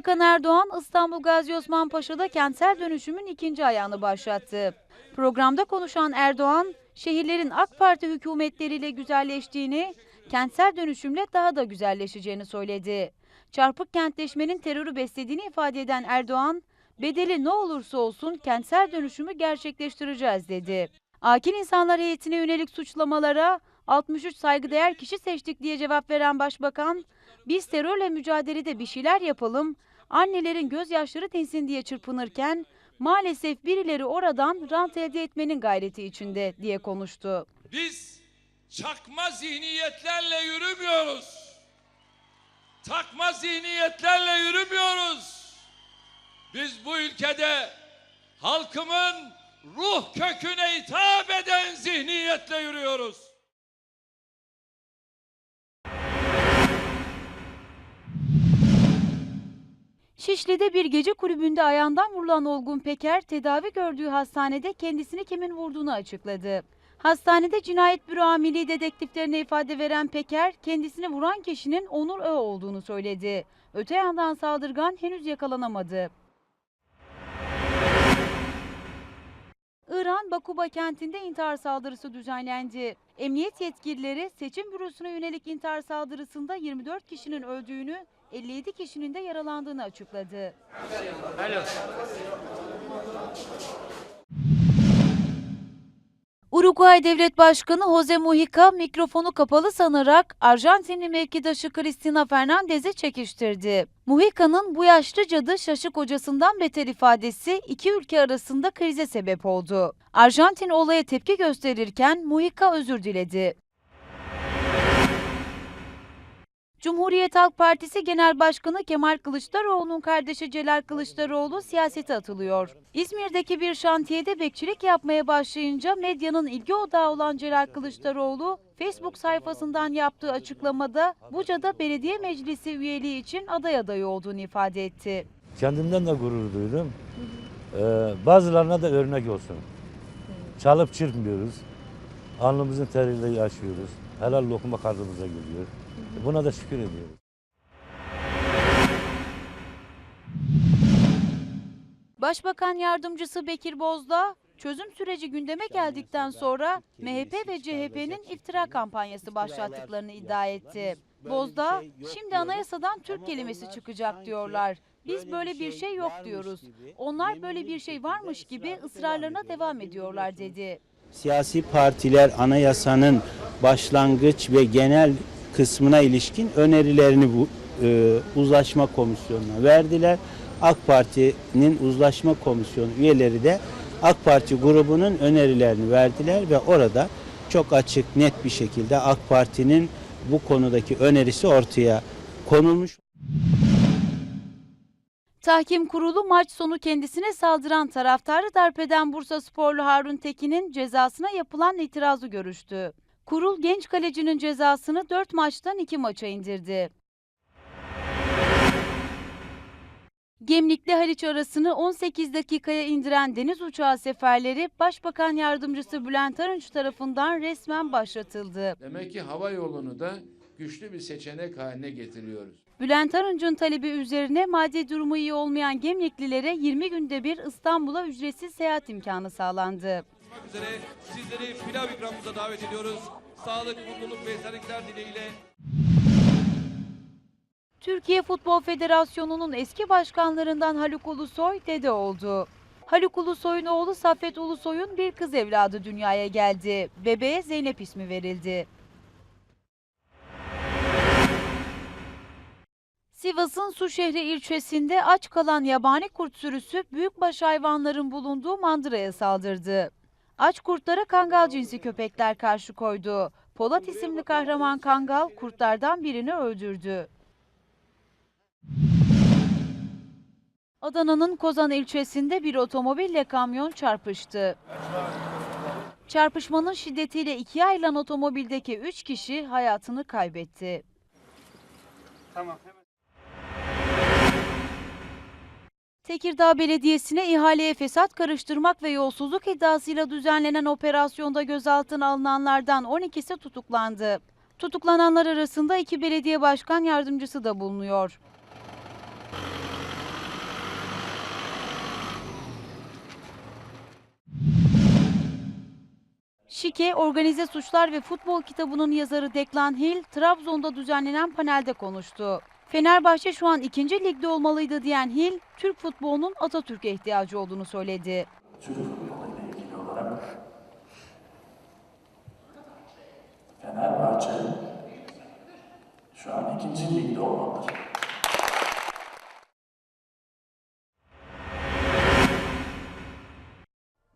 Başbakan Erdoğan İstanbul Gazi Osman Paşa'da kentsel dönüşümün ikinci ayağını başlattı. Programda konuşan Erdoğan, şehirlerin AK Parti hükümetleriyle güzelleştiğini, kentsel dönüşümle daha da güzelleşeceğini söyledi. Çarpık kentleşmenin terörü beslediğini ifade eden Erdoğan, bedeli ne olursa olsun kentsel dönüşümü gerçekleştireceğiz dedi. Akil insanlar heyetine yönelik suçlamalara 63 saygıdeğer kişi seçtik diye cevap veren başbakan, biz terörle mücadelede bir şeyler yapalım, annelerin gözyaşları dinsin diye çırpınırken maalesef birileri oradan rant elde etmenin gayreti içinde diye konuştu. Biz çakma zihniyetlerle yürümüyoruz. Takma zihniyetlerle yürümüyoruz. Biz bu ülkede halkımın ruh köküne hitap eden zihniyetle yürüyoruz. Şişli'de bir gece kulübünde ayağından vurulan Olgun Peker tedavi gördüğü hastanede kendisini kimin vurduğunu açıkladı. Hastanede cinayet büro amiri dedektiflerine ifade veren Peker kendisini vuran kişinin Onur Ö olduğunu söyledi. Öte yandan saldırgan henüz yakalanamadı. İran Bakuba kentinde intihar saldırısı düzenlendi. Emniyet yetkilileri seçim bürosuna yönelik intihar saldırısında 24 kişinin öldüğünü, 57 kişinin de yaralandığını açıkladı. Uruguay Devlet Başkanı Jose Mujica mikrofonu kapalı sanarak Arjantinli mevkidaşı Cristina Fernandez'i çekiştirdi. Mujica'nın bu yaşlı cadı şaşı kocasından beter ifadesi iki ülke arasında krize sebep oldu. Arjantin olaya tepki gösterirken Mujica özür diledi. Cumhuriyet Halk Partisi Genel Başkanı Kemal Kılıçdaroğlu'nun kardeşi Celal Kılıçdaroğlu siyasete atılıyor. İzmir'deki bir şantiyede bekçilik yapmaya başlayınca medyanın ilgi odağı olan Celal Kılıçdaroğlu, Facebook sayfasından yaptığı açıklamada Buca'da belediye meclisi üyeliği için aday adayı olduğunu ifade etti. Kendimden de gurur duydum. Ee, bazılarına da örnek olsun. Çalıp çırpmıyoruz. Alnımızın teriyle yaşıyoruz. Helal lokma karnımıza geliyor. Buna da şükür ediyoruz. Başbakan Yardımcısı Bekir Bozdağ, çözüm süreci gündeme geldikten sonra MHP ve CHP'nin iftira kampanyası başlattıklarını iddia etti. Bozdağ, şimdi anayasadan Türk kelimesi çıkacak diyorlar. Biz böyle bir şey yok diyoruz. Onlar böyle bir şey varmış gibi ısrarlarına devam ediyorlar dedi. Siyasi partiler anayasanın başlangıç ve genel kısmına ilişkin önerilerini bu e, uzlaşma komisyonuna verdiler. AK Parti'nin uzlaşma komisyonu üyeleri de AK Parti grubunun önerilerini verdiler ve orada çok açık net bir şekilde AK Parti'nin bu konudaki önerisi ortaya konulmuş. Tahkim kurulu maç sonu kendisine saldıran taraftarı darp eden Bursa sporlu Harun Tekin'in cezasına yapılan itirazı görüştü. Kurul genç kalecinin cezasını 4 maçtan 2 maça indirdi. Gemlik'le Haliç arasını 18 dakikaya indiren deniz uçağı seferleri Başbakan Yardımcısı Bülent Arınç tarafından resmen başlatıldı. Demek ki hava yolunu da güçlü bir seçenek haline getiriyoruz. Bülent Arınç'ın talebi üzerine maddi durumu iyi olmayan Gemliklilere 20 günde bir İstanbul'a ücretsiz seyahat imkanı sağlandı. Olmak üzere sizleri pilav ikramımıza davet ediyoruz. Sağlık, mutluluk ve esenlikler dileğiyle. Türkiye Futbol Federasyonu'nun eski başkanlarından Haluk Ulusoy dede oldu. Haluk Ulusoy'un oğlu Saffet Ulusoy'un bir kız evladı dünyaya geldi. Bebeğe Zeynep ismi verildi. Sivas'ın Suşehri ilçesinde aç kalan yabani kurt sürüsü büyükbaş hayvanların bulunduğu mandıraya saldırdı. Aç kurtlara kangal cinsi köpekler karşı koydu. Polat isimli kahraman kangal kurtlardan birini öldürdü. Adana'nın Kozan ilçesinde bir otomobille kamyon çarpıştı. Çarpışmanın şiddetiyle ikiye ayrılan otomobildeki 3 kişi hayatını kaybetti. Tekirdağ Belediyesi'ne ihaleye fesat karıştırmak ve yolsuzluk iddiasıyla düzenlenen operasyonda gözaltına alınanlardan 12'si tutuklandı. Tutuklananlar arasında iki belediye başkan yardımcısı da bulunuyor. Şike, Organize Suçlar ve Futbol kitabının yazarı Deklan Hill, Trabzon'da düzenlenen panelde konuştu. Fenerbahçe şu an ikinci ligde olmalıydı diyen Hill, Türk futbolunun Atatürk'e ihtiyacı olduğunu söyledi. Türk futboluyla ilgili olarak Fenerbahçe şu an ikinci ligde olmalıdır.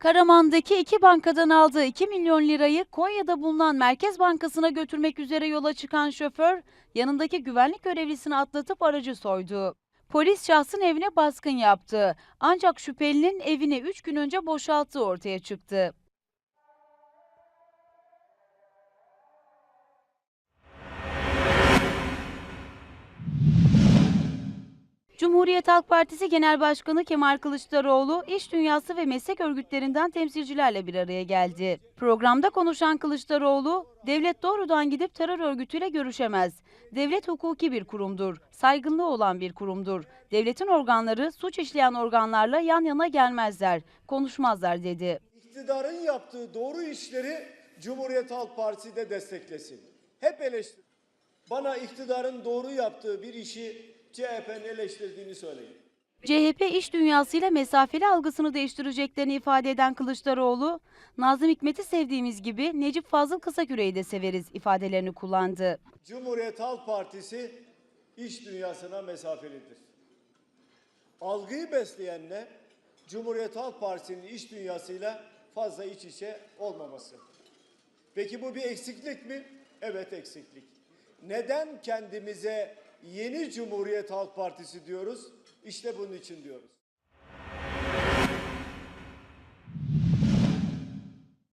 Karaman'daki iki bankadan aldığı 2 milyon lirayı Konya'da bulunan Merkez Bankası'na götürmek üzere yola çıkan şoför, yanındaki güvenlik görevlisini atlatıp aracı soydu. Polis şahsın evine baskın yaptı. Ancak şüphelinin evini 3 gün önce boşalttığı ortaya çıktı. Cumhuriyet Halk Partisi Genel Başkanı Kemal Kılıçdaroğlu, iş dünyası ve meslek örgütlerinden temsilcilerle bir araya geldi. Programda konuşan Kılıçdaroğlu, devlet doğrudan gidip terör örgütüyle görüşemez. Devlet hukuki bir kurumdur, saygınlığı olan bir kurumdur. Devletin organları suç işleyen organlarla yan yana gelmezler, konuşmazlar dedi. İktidarın yaptığı doğru işleri Cumhuriyet Halk Partisi de desteklesin. Hep eleştir. Bana iktidarın doğru yaptığı bir işi CHP'nin eleştirdiğini söyleyin. CHP iş dünyasıyla mesafeli algısını değiştireceklerini ifade eden Kılıçdaroğlu, Nazım Hikmet'i sevdiğimiz gibi Necip Fazıl Kısaküre'yi de severiz ifadelerini kullandı. Cumhuriyet Halk Partisi iş dünyasına mesafelidir. Algıyı besleyenle Cumhuriyet Halk Partisi'nin iş dünyasıyla fazla iç içe olmaması. Peki bu bir eksiklik mi? Evet eksiklik. Neden kendimize yeni Cumhuriyet Halk Partisi diyoruz? İşte bunun için diyoruz.